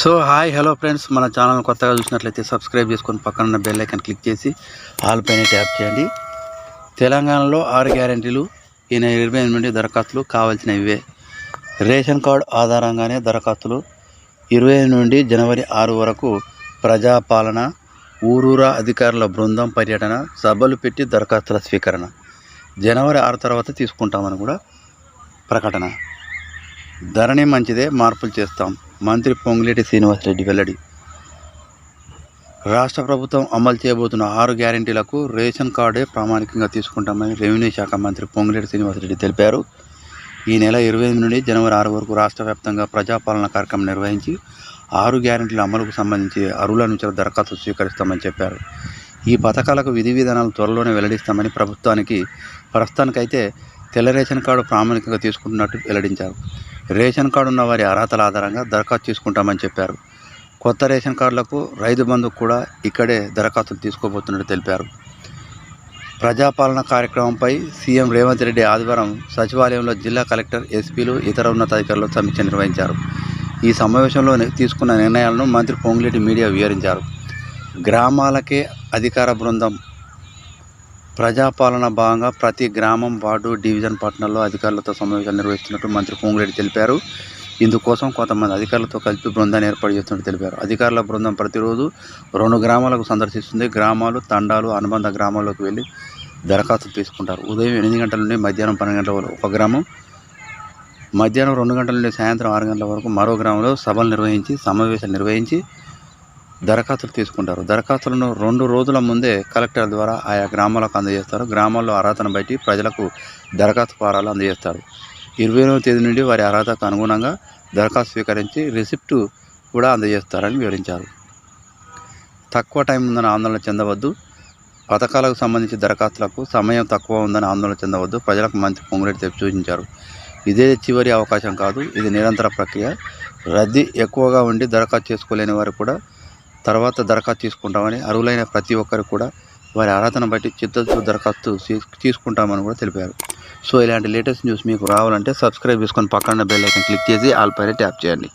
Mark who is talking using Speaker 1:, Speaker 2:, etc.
Speaker 1: So hi hello friends. మన channel కొత్తగా చూసినట్లయితే సబ్స్క్రైబ్ చేసుకొని పక్కన ఉన్న బెల్ ఐకన్ క్లిక్ చేసి ఆల్ పైన ట్యాప్ చేయండి. తెలంగాణలో ఆరు గ్యారంటీలు ఈయన ఇరవై ఎనిమిది నుండి దరఖాస్తులు కావాల్సిన ఇవే రేషన్ కార్డు ఆధారంగానే దరఖాస్తులు. ఇరవై నుండి జనవరి ఆరు వరకు ప్రజాపాలన ఊరూరా అధికారుల బృందం పర్యటన సభలు పెట్టి దరఖాస్తుల స్వీకరణ. జనవరి ఆరు తర్వాత తీసుకుంటామని కూడా ప్రకటన. ధరణి మంచిదే మార్పులు చేస్తాం. మంత్రి పొంగులేటి శ్రీనివాసరెడ్డి వెల్లడి. రాష్ట్ర ప్రభుత్వం అమలు చేయబోతున్న ఆరు గ్యారెంటీలకు రేషన్ కార్డే ప్రామాణికంగా తీసుకుంటామని రెవెన్యూ శాఖ మంత్రి పొంగులేటి శ్రీనివాసరెడ్డి తెలిపారు. ఈ నెల ఇరవై ఎనిమిది నుండి జనవరి ఆరు వరకు రాష్ట్ర వ్యాప్తంగా ప్రజాపాలన కార్యక్రమం నిర్వహించి ఆరు గ్యారెంటీల అమలుకు సంబంధించి అరువుల నుంచి దరఖాస్తు స్వీకరిస్తామని చెప్పారు. ఈ పథకాలకు విధి విధానాలు త్వరలోనే వెల్లడిస్తామని ప్రభుత్వానికి ప్రస్తుతానికైతే తెల్ల రేషన్ కార్డు ప్రామాణికంగా తీసుకుంటున్నట్టు వెల్లడించారు. రేషన్ కార్డు ఉన్న వారి అర్హతల ఆధారంగా దరఖాస్తు తీసుకుంటామని చెప్పారు. కొత్త రేషన్ కార్డులకు రైతు బంధు కూడా ఇక్కడే దరఖాస్తులు తీసుకోబోతున్నట్టు తెలిపారు. ప్రజాపాలన కార్యక్రమంపై సీఎం రేవంత్ రెడ్డి ఆదివారం సచివాలయంలో జిల్లా కలెక్టర్ ఎస్పీలు ఇతర ఉన్నతాధికారులు సమీక్ష నిర్వహించారు. ఈ సమావేశంలో తీసుకున్న నిర్ణయాలను మంత్రి పొంగులేటి మీడియా వివరించారు. గ్రామాలకే అధికార బృందం ప్రజాపాలన భాగంగా ప్రతి గ్రామం వార్డు డివిజన్ పట్టణంలో అధికారులతో సమావేశాలు నిర్వహిస్తున్నట్టు మంత్రి పొంగులేటి తెలిపారు. ఇందుకోసం కొంతమంది అధికారులతో కలిపి బృందాన్ని ఏర్పాటు చేస్తున్నట్టు తెలిపారు. అధికారుల బృందం ప్రతిరోజు రెండు గ్రామాలకు సందర్శిస్తుంది. గ్రామాలు తండాలు అనుబంధ గ్రామాల్లోకి వెళ్ళి దరఖాస్తు తీసుకుంటారు. ఉదయం ఎనిమిది గంటల నుండి మధ్యాహ్నం పన్నెండు గంటల వరకు ఒక గ్రామం మధ్యాహ్నం రెండు గంటల నుండి సాయంత్రం ఆరు గంటల వరకు మరో గ్రామంలో సభలు నిర్వహించి సమావేశాలు నిర్వహించి దరఖాస్తులు తీసుకుంటారు. దరఖాస్తులను రెండు రోజుల ముందే కలెక్టర్ ద్వారా ఆయా గ్రామాలకు అందజేస్తారు. గ్రామాల్లో అర్హతను బట్టి ప్రజలకు దరఖాస్తు ఫారాలు అందజేస్తారు. ఇరవై తేదీ నుండి వారి అర్హతకు అనుగుణంగా దరఖాస్తు స్వీకరించి రిసిప్ట్ కూడా అందజేస్తారని వివరించారు. తక్కువ టైం ఉందని ఆందోళన చెందవద్దు. పథకాలకు సంబంధించి దరఖాస్తులకు సమయం తక్కువ ఉందని ఆందోళన చెందవద్దు. ప్రజలకు మంచి పొంగులేటి తెప్పి సూచించారు ఇదే చివరి అవకాశం కాదు. ఇది నిరంతర ప్రక్రియ. రద్దీ ఎక్కువగా ఉండి దరఖాస్తు చేసుకోలేని వారు కూడా తర్వాత దరఖాస్తు తీసుకుంటామని అర్హులైన ప్రతి ఒక్కరు కూడా వారి ఆరాధన బట్టి చిత్తూరు దరఖాస్తు తీసుకుంటామని కూడా తెలిపారు. సో ఇలాంటి లేటెస్ట్ న్యూస్ మీకు రావాలంటే సబ్స్క్రైబ్ చేసుకొని పక్కన బెల్ ఐకన్ క్లిక్ చేసి ఆల్ పైన ట్యాప్ చేయండి.